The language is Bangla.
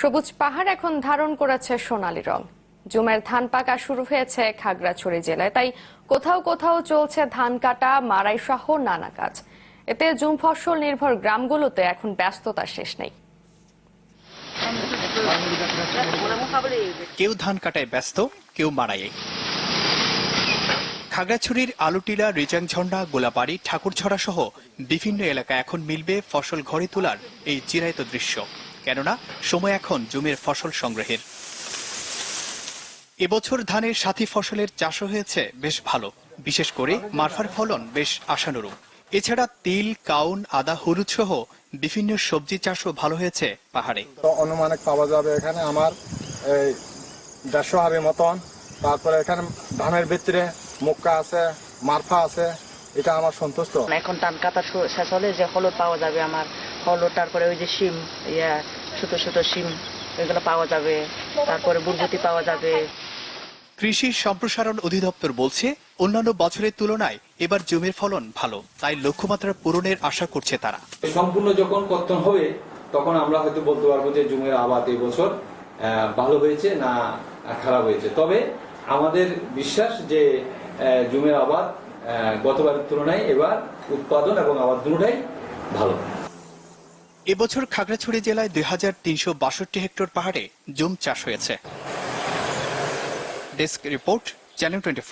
সবুজ পাহাড় এখন ধারণ করেছে সোনালী রং। জুমের ধান পাকা শুরু হয়েছে খাগড়াছড়ি জেলায়। তাই কোথাও কোথাও চলছে ধান কাটা মারাই সহ নানা কাজ। এতে জুম ফসল নির্ভর গ্রামগুলোতে এখন ব্যস্ততা শেষ নেই। কেউ ধান কাটায় ব্যস্ত, কেউ মারাইয়ে খাগড়াছড়ির আলুটিলা রিজাংঝন্ডা গোলাবাড়ি, ঠাকুরছড়া সহ বিভিন্ন এলাকা এখন মিলবে ফসল ঘরে তোলার এই চিরায়ত দৃশ্য। কেননা সময় এখন জমির ফসল সংগ্রহের। এবছর ধানের সাথী ফসলের চাষও হয়েছে বেশ ভালো। বিশেষ করে মারফার ফলন বেশ আশানুরূপ। এছাড়া তিল কাউন আদা হলুদ সহ বিভিন্ন সবজি চাষও ভালো হয়েছে পাহাড়ে। তো অনুমানিক পাওয়া যাবে এখানে আমার এই দেড়শো হাড়ির মতন। তারপরে এখানে ধানের ভিতরে মুক্কা আছে মারফা আছে এটা আমার সন্তুষ্ট। এখন ধান কাটা শেষ হলে যে হলুদ পাওয়া যাবে আমার হলুদ তারপরে ওই যে শিম ইয়া ছোট ছোট শিম এগুলো পাওয়া যাবে। তারপরে বুরবুটি পাওয়া যাবে। কৃষি সম্প্রসারণ অধিদপ্তর বলছে অন্যান্য বছরের তুলনায় এবার জমির ফলন ভালো তাই লক্ষ্যমাত্রা পূরণের আশা করছে তারা। সম্পূর্ণ যখন কর্তন হবে তখন আমরা হয়তো বলতে পারব যে জমির আবাদ এই বছর আহ, ভালো হয়েছে না খারাপ হয়েছে। তবে আমাদের বিশ্বাস যে আহ, জুমের আবাদ আহ, গতবারের তুলনায় এবার উৎপাদন এবং আবাদ দুটাই ভালো। এবছর খাগড়াছড়ি জেলায় দুই হাজার তিনশো বাষট্টি হেক্টর পাহাড়ে জুম চাষ হয়েছে। Desk report, channel twenty